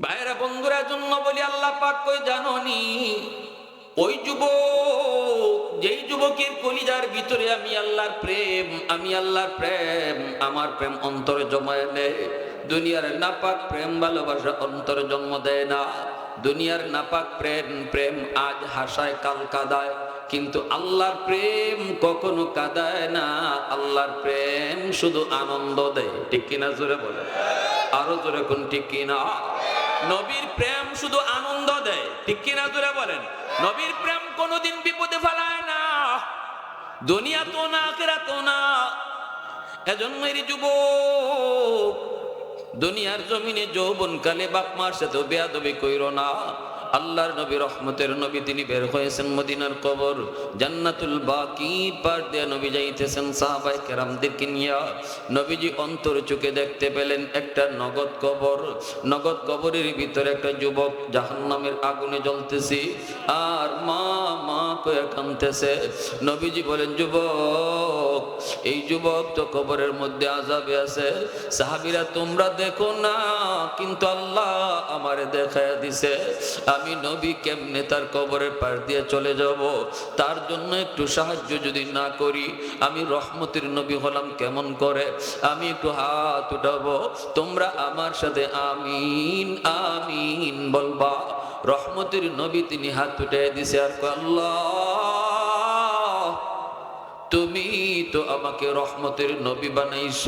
ভাইরা বন্ধুরা, জন্য বলি, আল্লাহ পাক কই জাননি ওই যুবক, যেই যুবকের কলিজার ভিতরে আমি আল্লাহর প্রেম, আমি আল্লাহর প্রেম, আমার প্রেম অন্তরে জমায় নেয় দুনিয়ার নাপাক প্রেম ভালোবাসা অন্তরে জন্ম দেয় না। দুনিয়ার নাপাক প্রেম প্রেম আজ হাসায়, কাল কাদায়। কিন্তু আল্লাহর প্রেম কখনো কাদায় না। আল্লাহর প্রেম শুধু আনন্দ দেয়। ঠিক কিনা জোরে বলে আরও জোরে কোন ঠিক কিনা? নবীর প্রেম শুধু আনন্দ দেয়। ঠিক কিনা দূরে বলেন? নবীর প্রেম কোনোদিন বিপদে ফেলায় না। দুনিয়া তো না আখেরা তো না। এজন্য যুব দুনিয়ার জমিনে যৌবন কালে বাপ মার সাথে বেয়াদবি কইর না। আল্লাহর নবী, রহমতের নবী তিনি বের হয়েছেন মদিনার কবর। জান্নাতুল বাকি পার দিয়ে নবী যাইতেছেন সাহাবাই কেরামদেরকে নিয়া। নবীজি অন্তর চোখে দেখতে পেলেন একটা নগদ কবর। নগদ কবরের ভিতরে একটা যুবক জাহান্নামের আগুনে জ্বলতেছি। আর মা মা কয়ে কানতেছে নবীজি বলেন, যুবক, এই যুবক তো কবরের মধ্যে আজাবে আছে। সাহাবিরা, তোমরা দেখো না, কিন্তু আল্লাহ আমারে দেখায় দিছে। আমি নবী কেমনে তার কবরের পাশ দিয়ে চলে যাব? তার জন্য একটু সাহায্য যদি না করি, আমি রহমতের নবী হলাম কেমন করে? আমি একটু হাত উঠাবো। তোমরা আমার সাথে আমিন আমিন বলবা। রহমতের নবী তিনি হাত উঠে দিছে আর আল্লাহ! তুমি তো আমাকে রহমতের নবী বানাইছ।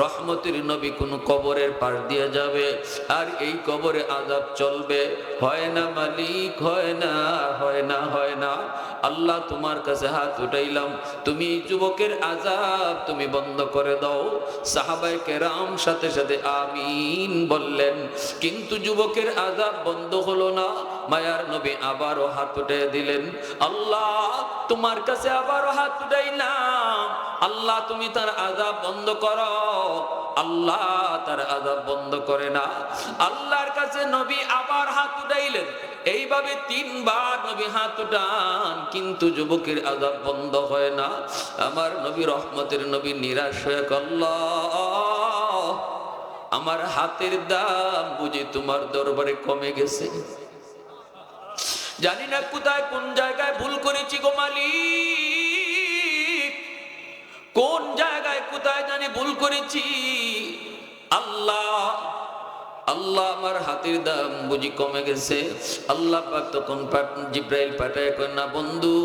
রহমতের নবী কোন কবরের পার দিয়ে যাবে, আর এই কবরে আজাব চলবে। হয় না মালিক, হয় না হয় না হয় না। আল্লাহ তোমার কাছে হাত উঠাইলাম। তুমি এই যুবকের আজাব তুমি বন্ধ করে দাও। সাহাবাই কেরাম সাথে সাথে আমিন বললেন, কিন্তু যুবকের আজাব বন্ধ হলো না। মায়ার নবী আবারও হাত উঠে দিলেন, আল্লাহ তোমার কাছে আবারও হাত উঠাইলাম। আল্লাহ তুমি তার আজাব বন্ধ করো। আল্লাহ তার আজাব বন্ধ করে না। আল্লাহর কাছে নবী আবার হাত উঠাইলেন। এইভাবে তিনবার নবী হাত উঠান, কিন্তু যুবকের আজাব বন্ধ হয় না। আমার নবী রহমতের নবী নিরাশ হয়ে আল্লাহ, আমার হাতের দাম বুঝি তোমার দরবারে কমে গেছে। জানি না কোথায়, কোন জায়গায় ভুল করেছি গো কোন জায়গায় কোথায় জানি ভুল করেছি। আল্লাহ আল্লাহ আমার হাতির দাম বুঝি কমে গেছে। আল্লাহ পাক তখন জিব্রাইল পাঠায় কন্যা বন্ধু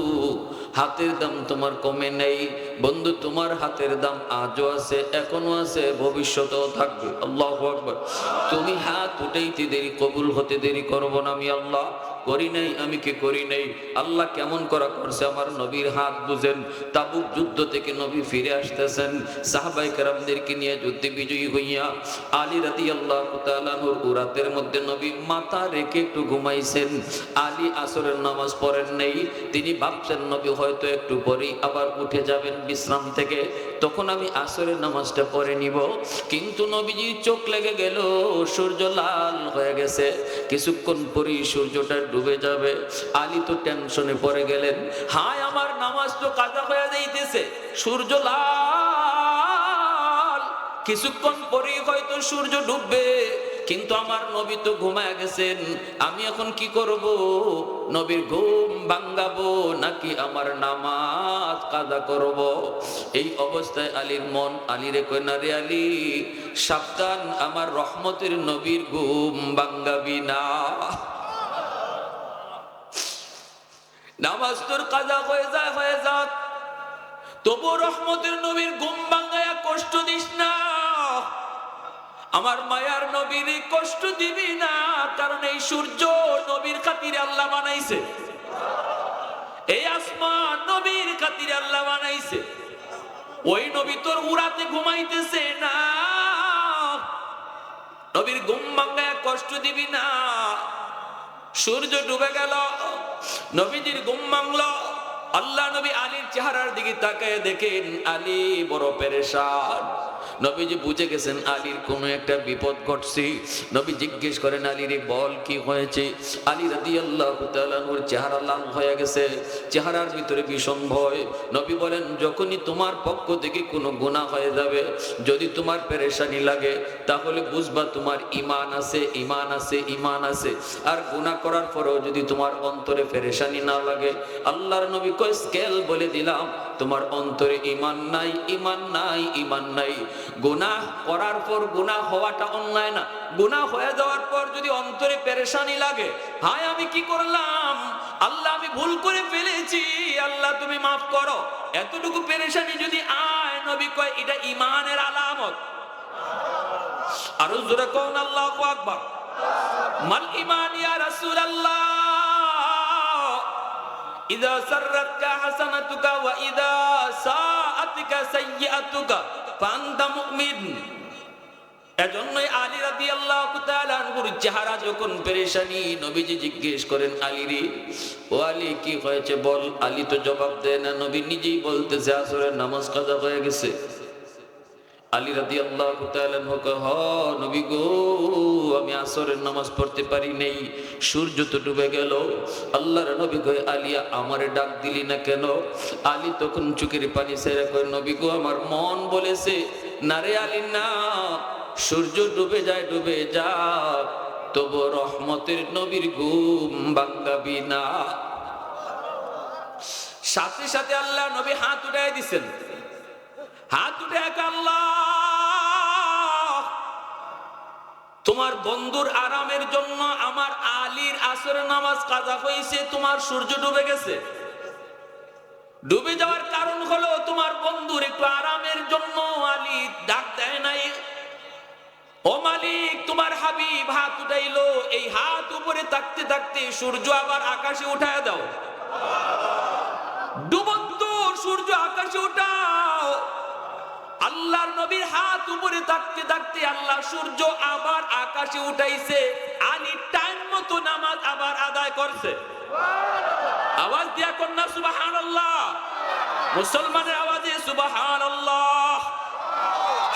হাতের দাম তোমার কমে নেই। বন্ধু, তোমার হাতের দাম আজও আছে, এখনও আছে, ভবিষ্যতেও থাকবে। আল্লাহ আকবর। তুমি হাত উঠাইতে দেরি, কবুল হতে দেরি করব না আমি আল্লাহ। করি নাই, আমি কি করি নাই? আল্লাহ কেমন করা করছে আমার নবীর হাত বুঝেন। তাবুক যুদ্ধ থেকে নবী ফিরে আসতেছেন। সাহাবাই কারামদেরকে নিয়ে যুদ্ধে বিজয়ী হইয়া আলী রাতি আল্লাহ তালানুর উরাতের মধ্যে নবী মাথা রেখে একটু ঘুমাইছেন। আলী আসরের নামাজ পড়েন নেই। তিনি ভাবছেন, নবী হয়তো একটু পরেই আবার উঠে যাবেন বিশ্রাম থেকে। তখন আমি আসরের নামাজটা পড়ে নিব। কিন্তু নবীজির চোখ লেগে গেল, সূর্য লাল হয়ে গেছে। কিছুক্ষণ পরেই সূর্যটা ডুবে যাবে। আলী তো টেনশনে পড়ে গেলেন, হায় আমার নামাজ তো কাজা হয়ে যাইতেছে, সূর্য লাল। কিছুক্ষণ পরেই হয়তো সূর্য ডুববে। কিন্তু আমার নবী তো ঘুমায় গেছেন। আমি এখন কি করব? নবীর ঘুম ভাঙ্গাবো নাকি আমার নামাজ কাজা করব? এই অবস্থায় আলীর মন আলী রে কয়, না রে আলী, সাবধান, আমার রহমতের নবীর ঘুম ভাঙ্গাবি না। নামাজ তোর কাজা হয়ে যায়, হয়ে যাক। তবু রহমতের নবীর ঘুম ভাঙ্গায়া কষ্ট দিস না। আমার মায়ার নবীর কষ্ট দিবি না, কারণ এই সূর্য নবীর খাতিরে আল্লাহ বানাইছে। এই আসমান নবীর খাতিরে আল্লাহ বানাইছে। ওই নবী তোর উড়াতে ঘুমাইতেছে না। নবীর ঘুম ভাঙ্গায় কষ্ট দিবি না। সূর্য ডুবে গেল, নবীজির ঘুম ভাঙল। আল্লাহ নবী আলীর চেহারার দিকে তাকায় দেখেন আলী বড় পেরেশান। নবীজি বুঝে গেছেন, আলীর কোনো একটা বিপদ ঘটছে। নবী জিজ্ঞেস করেন, আলীর বল কি হয়েছে? আলী রাদি আল্লাহ তালুর চেহারা লাল হয়ে গেছে, চেহারার ভিতরে ভীষণ ভয়। নবী বলেন, যখনই তোমার পক্ষ থেকে কোনো গুণা হয়ে যাবে, যদি তোমার পেরেশানি লাগে, তাহলে বুঝবা তোমার ইমান আছে ইমান আছে ইমান আছে। আর গুণা করার পরেও যদি তোমার অন্তরে পেরেশানি না লাগে, আল্লাহর নবী কয়, স্কেল বলে দিলাম, তোমার অন্তরে ইমান নাই ইমান নাই ইমান নাই। গুনাহ করার পর গুনাহ হওয়াটা অন্যায় না। গুনাহ হয়ে যাওয়ার পর যদি অন্তরে পেরেশানি লাগে, হায়, আমি কি করলাম? আল্লাহ, আমি ভুল করে ফেলেছি। আল্লাহ, তুমি মাফ করো। এতটুকু পেরেশানি যদি আয়, নবী কয়, এটা ইমানের আলামত। আরও জোরে কোন, আল্লাহ আকবার। মাল ইমান ইয়া রাসূলুল্লাহ? ইদা সাররাতকা হাসানাতুকা ওয়া ইদা সাআতুকা সাইয়্যাতুকা। ফাআনতা মুমিন। এজন্যই আলী রাদি আল্লাহ আনহুর চেহারা যখন পেরেশানি, নবীজি জিজ্ঞেস করেন, আলী রে, ও আলী, কি হয়েছে বল? আলী তো জবাব দেয় না। নবী নিজেই বলতেছে, আসরের নামাজ কাজা হয়ে গেছে। আলী রাদি আল্লাহ হ নবী গো, আমি আসরের নামাজ পড়তে পারি নেই। সূর্য তো ডুবে গেল। আল্লাহর নবী কয়, আলিয়া, আমারে ডাক দিলি না কেন? আলী তখন চুকের পানি সেরে কয়, নবী গো, আমার মন বলেছে, না রে আলী, না। সূর্য ডুবে যায়, ডুবে যাক। তবু রহমতের নবীর ঘুম বাঙ্গাবি না। সাথে সাথে আল্লাহ নবী হাত উঠাই দিছেন। হাত আল্লাহ, তোমার বন্ধুর আরামের জন্য আমার আলীর আসরের নামাজ কাজা হয়েছে, তোমার সূর্য ডুবে গেছে। ডুবে যাওয়ার কারণ হলো তোমার বন্ধুর একটু আরামের জন্য আলী ডাক দেয় নাই। ও মালিক, তোমার হাবিব হাত উঠাইলো, এই হাত উপরে থাকতে থাকতে সূর্য আবার আকাশে উঠায় দাও। ডুবন্ত সূর্য আকাশে উঠাও আল্লাহর নবীর হাত উপরে থাকতে থাকতে আল্লাহ সূর্য আবার আকাশে উঠাইছে আনি টাইম মতো নামাজ আবার আদায় করছে। আওয়াজ দিয়া কন্যা সুবাহান আল্লাহ মুসলমানের আওয়াজে সুবাহান আল্লাহ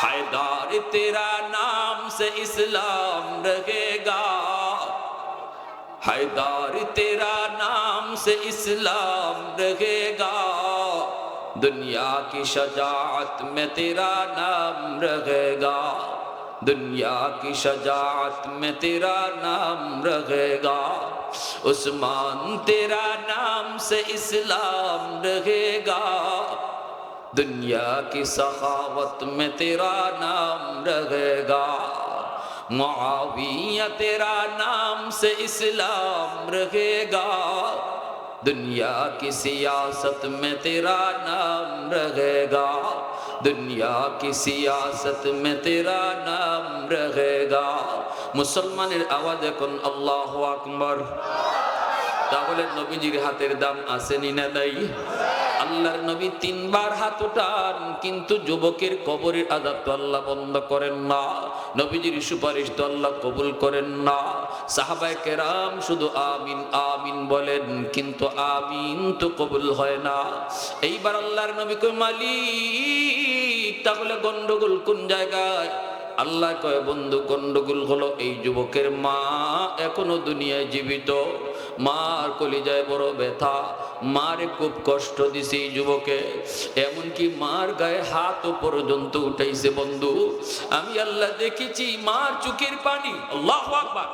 হায়দার তেরা নাম সে ইসলাম রে হায়দার তেরা নাম সে ইসলাম রে গা دنیا کی شجاعت میں تیرا نام رہے گا۔ دنیا کی شجاعت میں تیرا نام رہے گا۔ عثمان تیرا نام سے اسلام رہے گا۔ دنیا کی سخاوت میں تیرا نام رہے گا۔ معاویہ تیرا نام سے اسلام رہے گا۔ दुनिया की सियासत में तेरा नाम रहेगा दुनिया की सियासत में तेरा नाम रहेगा মুসলমানের আওয়াজ এখন আল্লাহ আকবর তাহলে নবীজির হাতের দাম আসেনি না নাই আল্লাহর নবী তিনবার হাত উঠান, কিন্তু যুবকের কবরের আজাব তো আল্লাহ বন্ধ করেন না। নবীজির সুপারিশ তো আল্লাহ কবুল করেন না। সাহাবায় কেরাম শুধু আমিন আমিন বলেন, কিন্তু আমিন তো কবুল হয় না। এইবার আল্লাহর নবী কই মালিক, তাহলে গন্ডগোল কোন জায়গায়? আল্লাহ কয়, বন্ধু, গন্ডগোল হলো এই যুবকের মা এখনও দুনিয়ায় জীবিত। মার কলিজায় বড় ব্যথা। মারে খুব কষ্ট দিছে এই যুবকে। এমনকি মার গায়ে হাত পর্যন্ত উঠাইছে বন্ধু। আমি আল্লাহ দেখেছি মার চুকের পানি। আল্লাহ আকবার।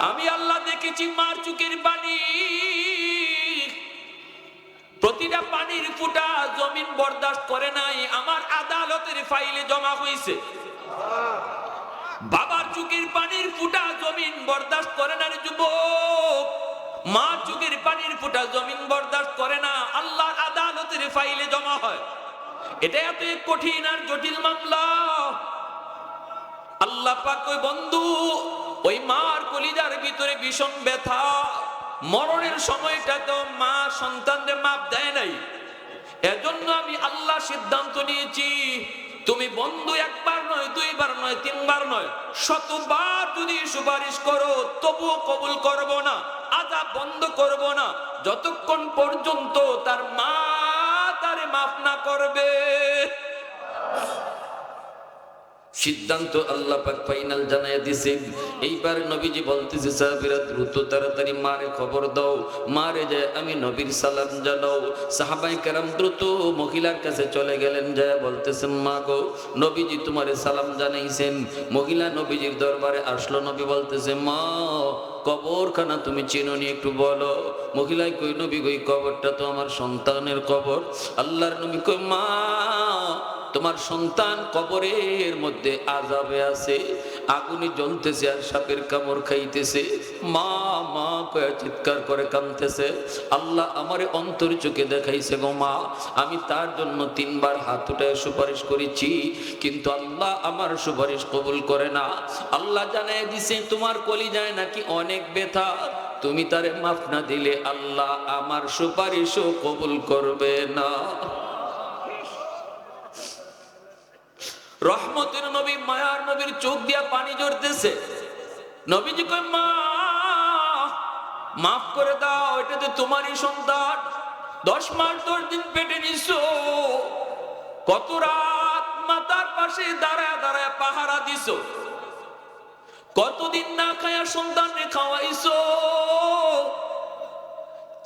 আমি আল্লাহ দেখেছি মার চুকের পানি। প্রতিটা পানির ফুটা জমিন বরদাস্ত করে নাই। আমার আদালতের ফাইলে জমা হয়েছে বাবার চুকের পানির ফুটা জমিন বরদাস্ত করে না যুবক। মা চুকের পানির ফুটা জমিন বরদাস্ত করে না আল্লাহ আদালতের ফাইলে জমা হয়। এটা এত কঠিন আর জটিল মামলা। আল্লাহ পাক ওই বন্ধু, ওই মার কলিজার ভিতরে ভীষণ ব্যথা। মরণের সময়টা তো মা সন্তানদের মাপ দেয় নাই। এজন্য আমি আল্লাহ সিদ্ধান্ত নিয়েছি, তুমি বন্ধু একবার নয়, দুইবার নয়, তিনবার নয়, শতবার যদি সুপারিশ করো, তবুও কবুল করব না। আজা বন্ধ করব না। যতক্ষণ পর্যন্ত তার মা তারে মাফ না করবে। সিদ্ধান্ত আল্লাহ পাক ফাইনাল জানাই দিছে এইবার নবীজি বলতেছে, সাহাবীরা দ্রুত তাড়াতাড়ি মারে খবর দাও, মারে যায়, আমি নবীর সালাম জানাও। সাহাবাই কেরাম দ্রুত মহিলার কাছে চলে গেলেন, যায় বলতেছেন, মা গো, নবীজি তোমারে সালাম জানাইছেন। মহিলা নবীজির দরবারে আসলো, নবী বলতেছে, মা, কবরখানা তুমি চিনো নি একটু বলো। মহিলায় কই, নবী কই কবরটা তো আমার সন্তানের কবর। আল্লাহর নবী কই, মা তোমার সন্তান কবরের মধ্যে আজাবে আছে, আগুনে জ্বলতেছে আর সাপের কামড় খাইতেছে। মা মা কয়া চিৎকার করে কাঁদতেছে। আল্লাহ আমারে অন্তর চোখে দেখাইছে গো মা, আমি তার জন্য তিনবার হাত উঠায় সুপারিশ করেছি, কিন্তু আল্লাহ আমার সুপারিশ কবুল করে না। আল্লাহ জানাই দিছে, তোমার কলি যায় নাকি অনেক ব্যথা? তুমি তারে মাফ না দিলে আল্লাহ আমার সুপারিশও কবুল করবে না। রহমতের নবী, মায়ার নবীর চোখ দিয়া পানি জড়তেছে নবীজি কই মা, মাফ করে দাও, এটা তো তোমারই সন্তান। দশ মাস দশ দিন পেটে নিছো। কত রাত মাতার পাশে দাঁড়ায় দাঁড়ায় পাহারা দিছো। কতদিন না খায়া সন্তানরে খাওয়াইছো।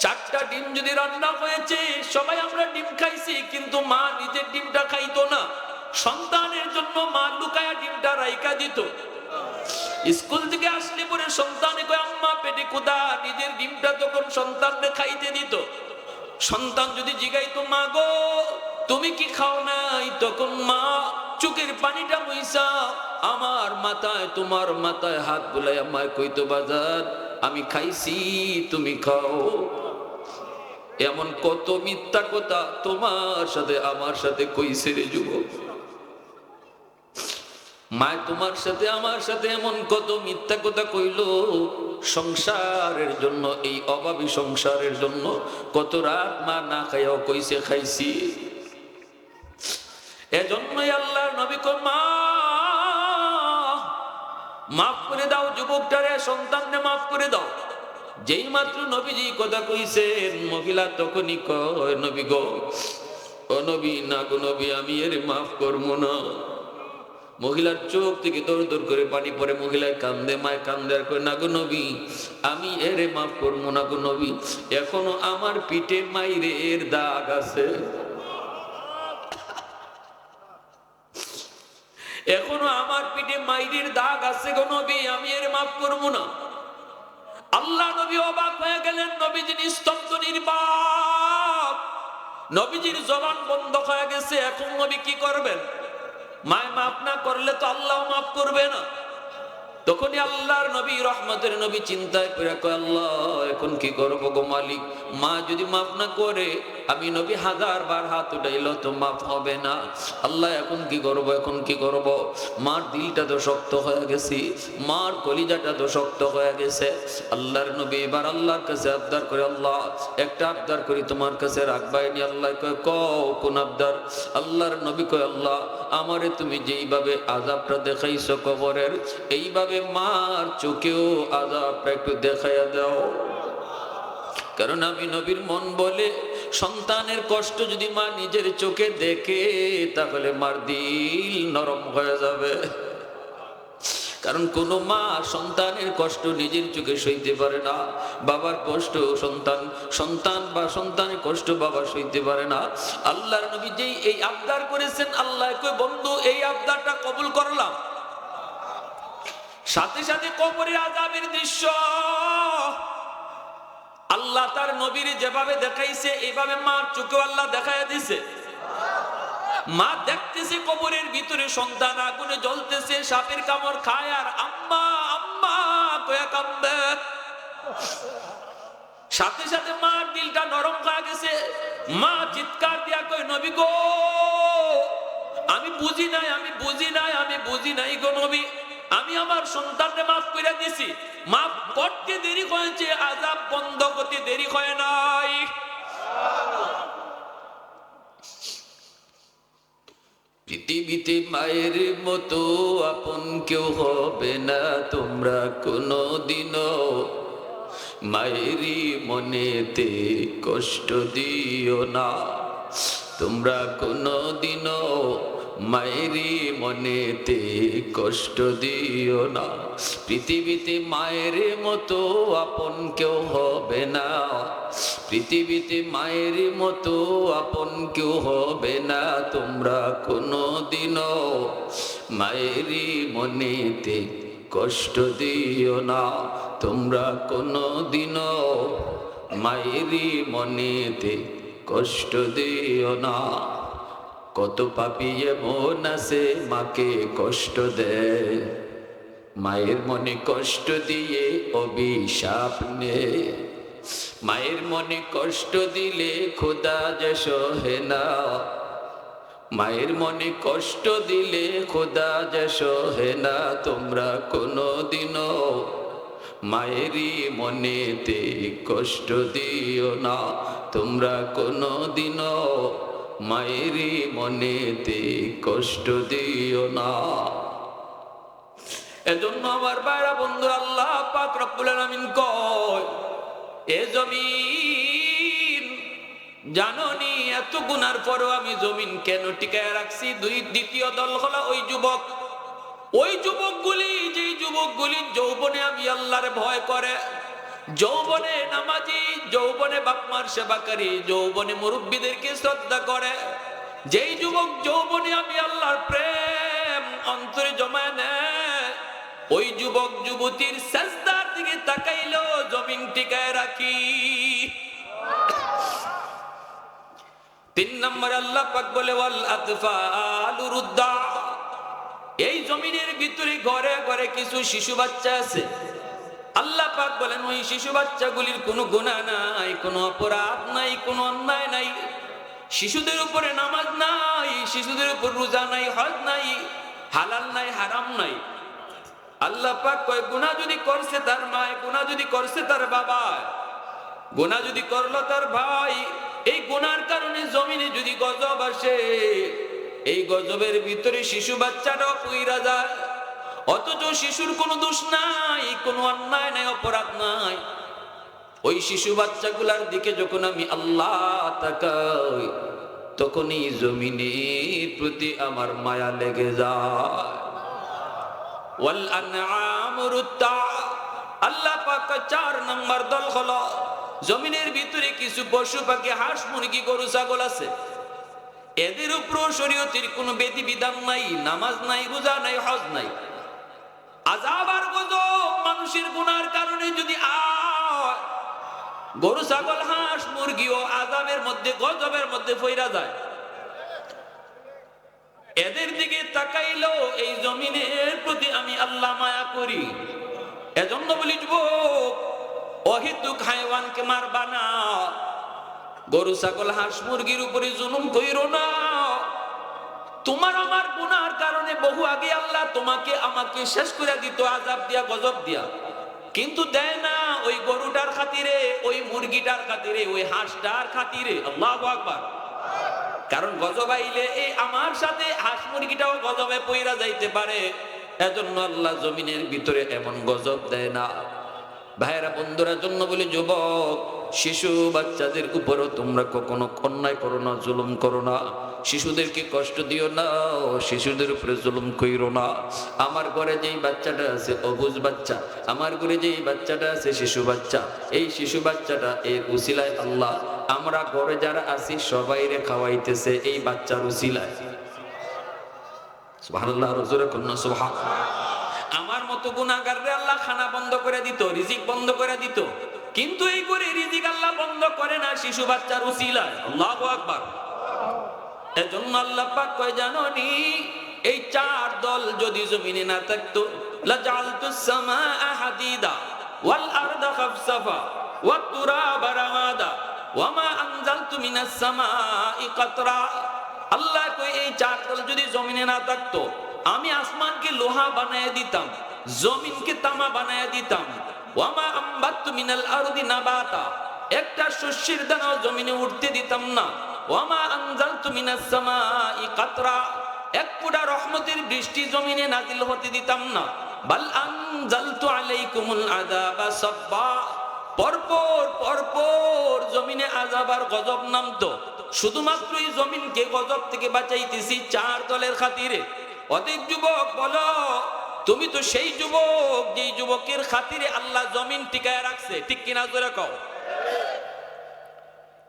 চারটা ডিম যদি রান্না হয়েছে, সবাই আমরা ডিম খাইছি, কিন্তু মা নিজের ডিমটা খাইতো না। সন্তানের জন্য মা লুকায়া ডিমটা রাইকা দিত। স্কুল থেকে আসলে পরে সন্তানে কয়, আম্মা, পেটে কোদা নিজের ডিমটা তখন সন্তানকে খাইতে দিত। সন্তান যদি জিগাইতো, মা গো, তুমি কি খাও নাই? তখন মা চোখের পানিটা মইসা, আমার মাথায়, তোমার মাথায় হাত বুলাই আমায় কইতো, বাজার, আমি খাইছি, তুমি খাও। এমন কত মিথ্যা কথা তোমার সাথে, আমার সাথে কইছে রে যুবক। মায় তোমার সাথে, আমার সাথে এমন কত মিথ্যা কথা কইল? সংসারের জন্য, এই অভাবী সংসারের জন্য কত রাত মা না খাইয়াও কইছে, খাইছি। এজন্যই আল্লাহ নবী মা, মাফ করে দাও যুবকটারে সন্তানকে মাফ করে দাও। যেই মাত্র নবীজি কথা কইছেন, মহিলা তখনই কয়, নবী গো, ও নবী, না গো নবী, আমি এর মাফ করব না। মহিলার চোখ থেকে দৌড় দৌড় করে পানি পরে মহিলায় কান্দে, মায় কান্দে আর করে না গো নবী, আমি এরে মাফ করব না গো নবী, এখনও আমার পিঠে মাইরে এর দাগ আছে। এখনও আমার পিঠে মাইরের দাগ আছে গো নবী, আমি এর মাফ করব না। আল্লাহ নবী অবাক হয়ে গেলেন নবীজি নিস্তব্ধ নির্বাক। নবীজির জবান বন্ধ হয়ে গেছে, এখন নবী কি করবেন? মায় মাফ না করলে তো আল্লাহ মাফ করবে না। তখনই আল্লাহর নবী, রহমতের নবী চিন্তায় করে আল্লাহ, এখন কি করব গো মালিক? মা যদি মাফ না করে, আমি নবী হাজার বার হাত উঠাইল তো মাফ হবে না। আল্লাহ, এখন কি করব, এখন কি করব? মার দিলটা তো শক্ত হয়ে গেছি, মার কলিজাটা তো শক্ত হয়ে গেছে। আল্লাহর নবী এবার আল্লাহর কাছে আবদার করে, আল্লাহ, একটা আবদার করি তোমার কাছে রাখবাইনি আল্লাহ কয় কোন আবদার? আল্লাহর নবী কয়, আল্লাহ আমারে তুমি যেইভাবে আজাবটা দেখাইছো কবরের, এইভাবে মার চোখেও আজাবটা একটু দেখাইয়া দাও। কারণ আমি নবীর মন বলে সন্তানের কষ্ট যদি মা নিজের চোখে দেখে, তাহলে মার দিল নরম হয়ে যাবে। কারণ কোন মা সন্তানের কষ্ট নিজের চোখে সইতে পারে না, বাবার কষ্ট সন্তান সন্তান বা সন্তানের কষ্ট বাবা সইতে পারে না। আল্লাহর নবী যেই এই আবদার করেছেন, আল্লাহ কই, বন্ধু, এই আবদারটা কবুল করলাম। সাথে সাথে কবরের আজাবের দৃশ্য। আল্লাহ তার নবীর যেভাবে দেখাইছে এইভাবে মার চোখে আল্লাহ দেখাইয়া দিছে। মা দেখতেছে কবরের ভিতরে সন্তান আগুনে জ্বলতেছে, সাপের কামড় খায় আর আম্মা আম্মা, কয়া কান্দে। সাথে সাথে মার দিলটা নরম হয়ে গেছে। মা চিৎকার দিয়া কই নবী গো, আমি বুঝি নাই, আমি বুঝি নাই, আমি বুঝি নাই গো নবী। আমি আমার সন্তানকে মাফ করে দিছি। মাফ করতে দেরি হয়েছে আজাব বন্ধ করতে দেরি হয় নাই। পৃথিবীতে মায়ের মতো আপন কেউ হবে না তোমরা কোনো দিনও মায়েরই মনেতে কষ্ট দিও না। তোমরা কোনো দিনও মায়েরি মনেতে কষ্ট দিও না। পৃথিবীতে মায়ের মতো আপন কেউ হবে না। পৃথিবীতে মায়ের মতো আপন কেউ হবে না তোমরা কোনো দিনও মায়েরি মনেতে কষ্ট দিও না তোমরা কোনো দিনও মায়েরি মনেতে কষ্ট দিও না। কত পাপিয়ে মন আছে মাকে কষ্ট দেয়। মায়ের মনে কষ্ট দিয়ে অভিশাপ নে মায়ের মনে কষ্ট দিলে খোদা যে সহে না। মায়ের মনে কষ্ট দিলে খোদা যে সহে না। তোমরা কোনো দিনও মায়েরই মনেতে কষ্ট দিও না। তোমরা কোনো দিনও মায়েরই মনেতে কষ্ট দিও না। এজন্য আমার বাইরা বন্ধু আল্লাহ পাক রব্বুল আলামিন কয়, এ জমিন জাননি এত গুনার পরও আমি জমিন কেন টিকায় রাখছি? দুই দ্বিতীয় দল হলো ওই যুবক। ওই যুবকগুলি যে যুবকগুলি যৌবনে আমি আল্লাহর ভয় করে যৌবনে নামাজি, যৌবনে বাপমার সেবাকারী যৌবনে মুরব্বীদেরকে শ্রদ্ধা করে। যেই যুবক যৌবনে আমি আল্লাহর প্রেম অন্তরে জমায় নেয়, ওই যুবক যুবতীর সাজদার দিকে তাকাইলো জমিন টিকায় রাখি। তিন নম্বর আল্লাহ পাক বলে, ওয়াল আতফালু রুদ্দা। এই জমিনের ভিতরে ঘরে ঘরে কিছু শিশু বাচ্চা আছে। আল্লাহ পাক বলেন, ওই শিশু বাচ্চাগুলির কোনো গুনাহ নাই, কোনো অপরাধ নাই, কোনো অন্যায় নাই। শিশুদের উপরে নামাজ নাই, শিশুদের উপর রোজা নাই, হজ নাই, হালাল নাই, হারাম নাই। আল্লাহ পাক কয়, গুনাহ যদি করছে তার মায় গুনাহ যদি করছে তার বাবা, গুনাহ যদি করল তার ভাই, এই গুনার কারণে জমিনে যদি গজব আসে, এই গজবের ভিতরে শিশু বাচ্চাটাও পুইরা যায়। অথচ শিশুর কোনো দোষ নাই, কোনো অন্যায় নাই, অপরাধ নাই। ওই শিশু বাচ্চাগুলার দিকে যখন আমি আল্লাহ তাকাই তখন এই জমিনের প্রতি আমার মায়া লেগে যায়। ওয়াল আল্লাহ পাক চার নাম্বার দল হলো, জমিনের ভিতরে কিছু পশু পাখি, হাঁস, মুরগি, গরু, ছাগল আছে। এদের উপর শরীয়তের কোনো বেদি বিধান নাই, নামাজ নাই, রোজা নাই, হজ নাই। আজাব আর গজব মানুষের গুনার কারণে যদি আয়, গরু, ছাগল, হাঁস মুরগিও আজাবের মধ্যে, গজবের মধ্যে ফইরা যায়। এদের দিকে তাকাইলো এই জমিনের প্রতি আমি আল্লাহ মায়া করি। এজন্য বলি, যুবক, অহিতুক হাইওয়ানকে মারবা না। গরু, ছাগল, হাঁস, মুরগির উপরে জুলুম কইরো না। তোমার আমার গুনার কারণে বহু আগে আল্লাহ তোমাকে আমাকে শেষ করে দিত আজাব দিয়া, গজব দিয়া। কিন্তু দেয় না, ওই গরুটার খাতিরে, ওই মুরগিটার খাতিরে, ওই হাঁসটার খাতিরে। আল্লাহ আকবার। কারণ গজব আইলে এই আমার সাথে হাঁস মুরগিটাও গজবে পইরা যাইতে পারে। এজন্য আল্লাহ জমিনের ভিতরে এমন গজব দেয় না। ভাইয়েরা, বন্ধুরা, জন্য বলি যুবক, শিশু বাচ্চাদের উপরও তোমরা কখনো অন্যায় করো না, জুলুম করো না। শিশুদেরকে কষ্ট দিও না, শিশুদের উপরে জুলুম কইরো না। আমার ঘরে যেই বাচ্চাটা আছে, অবুজ বাচ্চা, আমার ঘরে যেই বাচ্চাটা আছে, শিশু বাচ্চা, এই শিশু বাচ্চাটা এর উসিলায় আল্লাহ। আমরা ঘরে যারা আছি, সবাইরে খাওয়াইতেছে এই বাচ্চার উসিলায়। আমার মতো গুনাহগাররে আল্লাহ খানা বন্ধ করে দিত, রিজিক বন্ধ করে দিত। কিন্তু এই করে রিজিক আল্লাহ বন্ধ করে না, শিশু বাচ্চার উসিলায়। আল্লাহু আকবার। এজন্য আল্লাহ পাক কয় জানো নি এই চার দল যদি জমিনে না থাকতো, লাজালতু সামাআ হাদিদা, ওয়াল আরদা খাফসাফা ওয়াত তুরাবা রামাদা ওয়ামা আনজালতু মিনাস সামাই কাতরা। আল্লাহ কয়, এই চার দল যদি জমিনে না থাকতো, আমি আসমানকে লোহা বানায় দিতাম, জমিনকে তামা বানায় দিতাম। ওয়ামা আম্বাত্তু মিনাল আরদি নাবাতা, একটা শস্যের দানাও জমিনে উঠতে দিতাম না। ওয়ামা আনজালতু মিনাস এক ফুটা রহমতের বৃষ্টি জমিনে নাজিল হতে দিতাম না। বাল আনজালতু আলাইকুমুল আযাবা সাব্বা। পরপর পরপর জমিনে আযাব আর গজব নামতো। শুধুমাত্র এই জমিনকে গজব থেকে বাঁচাইতেছি চার দলের খাতিরে। অধিক যুবক, বলো, তুমি তো সেই যুবক, যেই যুবকের খাতিরে আল্লাহ জমিন টিকায় রাখছে। ঠিক কিনা জোরে কও।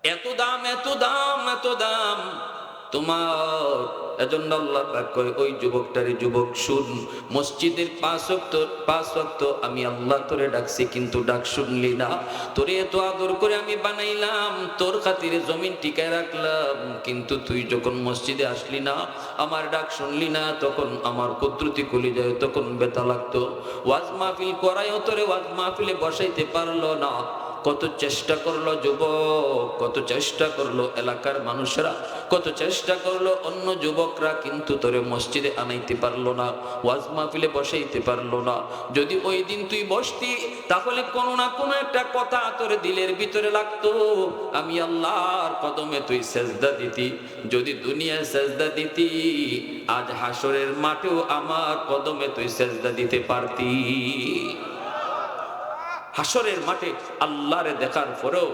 এত দাম এত দাম এত দাম। তোমার, এজন্য আল্লাহ পাক কয়, ওই যুবকটারে, যুবক, শুন। মসজিদের পাঁচ ওয়াক্ত পাঁচ ওয়াক্ত আমি আল্লাহ তোরে ডাকছি, কিন্তু ডাক শুনলি না। তোরে এত আদর করে আমি বানাইলাম, তোর খাতিরে জমিন টিকায় রাখলাম। কিন্তু তুই যখন মসজিদে আসলি না, আমার ডাক শুনলি না, তখন আমার কুদরতি কলি যায় তখন বেতা লাগতো। ওয়াজ মাহফিল করাইও তোরে ওয়াজ মাহফিলে বসাইতে পারল না। কত চেষ্টা করল যুবক, কত চেষ্টা করল এলাকার মানুষরা, কত চেষ্টা করল অন্য যুবকরা, কিন্তু তোরে মসজিদে আনাইতে পারল না, ওয়াজ মাহফিলে বসাইতে পারল না। যদি ওই দিন তুই বসতি, তাহলে কোনো না কোনো একটা কথা তোর দিলের ভিতরে লাগতো, আমি আল্লাহর কদমে তুই সেজদা দিতি, যদি দুনিয়ায় সেজদা দিতি, আজ হাসরের মাঠেও আমার কদমে তুই সেজদা দিতে পারতি। হাসরের মাঠে আল্লাহরে দেখার পরেও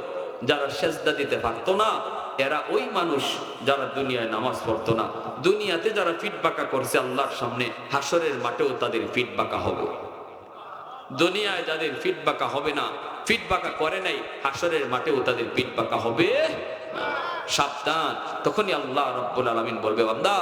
যারা সেজদা দিতে পারত না, এরা ওই মানুষ যারা দুনিয়ায় নামাজ পড়তো না দুনিয়াতে যারা ফিট বাঁকা করছে আল্লাহর সামনে হাসরের মাঠেও তাদের ফিট বাঁকা হবে দুনিয়ায় যাদের ফিট বাঁকা হবে না ফিট বাঁকা করে নাই হাসরের মাঠেও তাদের ফিট বাঁকা হবে না। সাবধান। তখনই আল্লাহ রব্বুল আলমিন বলবে, বান্দা,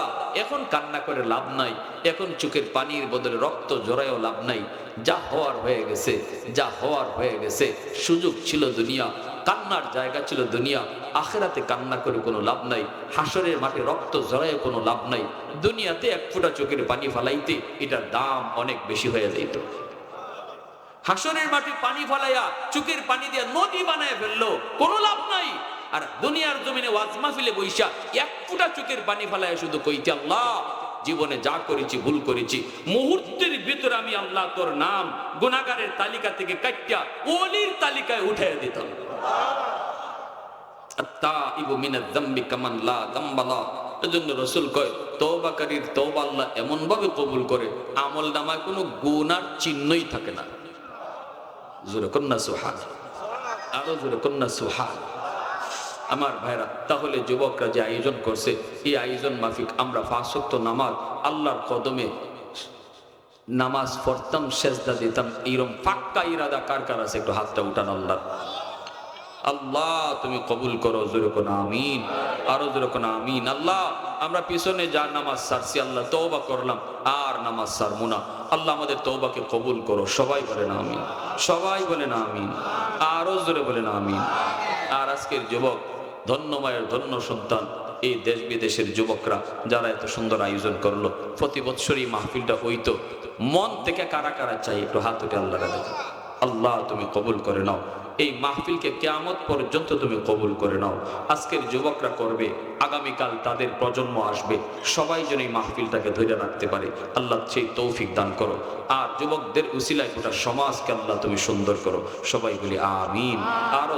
এখন কান্না করে লাভ নাই, এখন চোখের পানির বদলে রক্ত জোড়ায়ও লাভ নাই। যা হওয়ার হয়ে গেছে, যা হওয়ার হয়ে গেছে, সুযোগ ছিল দুনিয়া, কান্নার জায়গা ছিল দুনিয়া, আখেরাতে কান্না করে কোনো লাভ নাই, হাসরের মাঠে রক্ত জড়ায় কোনো লাভ নাই, দুনিয়াতে এক ফোঁটা চোখের পানি ফালাইতে এটার দাম অনেক বেশি হয়ে যাইত। হাসরের মাঠে পানি ফালাইয়া চোখের পানি দিয়ে নদী বানায় ফেলল, কোনো লাভ নাই। আর দুনিয়ার জমিনে ওয়াজ মাহফিলে বইসা এক ফুটা চোখের পানি ফালাইয়া শুধু কইতে আল্লাহ, জীবনে যা করেছি, ভুল করেছি। মুহূর্তের ভিতরে আমি আল্লাহ তোর নাম গুনাগারের তালিকা থেকে কাটিয়া ওলির তালিকায় উঠে দিতাম। এজন্য রাসূল কয় তওবাকারীর তওবা আল্লাহ এমন ভাবে কবুল করে, আমল নামায় কোনো গুনার চিহ্নই থাকে না। জোরে কন্যা সুহান আরও জোরে কন্যা সুহান আমার ভাইরা, তাহলে যুবকরা যে আয়োজন করছে, এই আয়োজন মাফিক, আমরা ফাঁসক্ত নামাজ, আল্লাহর কদমে নামাজ পড়তাম, সেজদা দিতাম এইরকম ফাক্কা ইরাদা কার কার আছে? একটু হাতটা উঠান আল্লাহ আল্লাহ, তুমি কবুল করো যেরকম আমিন, আরও যেরকম আমিন। আল্লাহ, আমরা পিছনে যা নামাজ সারছি, আল্লাহ তওবা করলাম, আর নামাজ সারবো না। আল্লাহ আমাদের তওবাকে কবুল করো, সবাই বলে না আমিন, সবাই বলে না আমিন, আরও জোরে বলে না আমিন। আর আজকের যুবক ধন্য মায়ের ধন্য সন্তান এই দেশ বিদেশের যুবকরা যারা এত সুন্দর আয়োজন করল। প্রতি বছরই মাহফিলটা হইতো। মন থেকে কারা কারা চাই একটু হাত উঠে আল্লাহ আল্লাহ তুমি কবুল করে নাও। এই মাহফিলকে কেয়ামত পর্যন্ত তুমি কবুল করে নাও। আজকের যুবকরা করবে, আগামীকাল তাদের প্রজন্ম আসবে। সবাই যেন এই মাহফিলটাকে ধরে রাখতে পারে। আল্লাহ সেই তৌফিক দান করো। আর যুবকদের উসিলায় গোটা সমাজকে আল্লাহ তুমি সুন্দর করো। সবাই বলি আমিন। আরও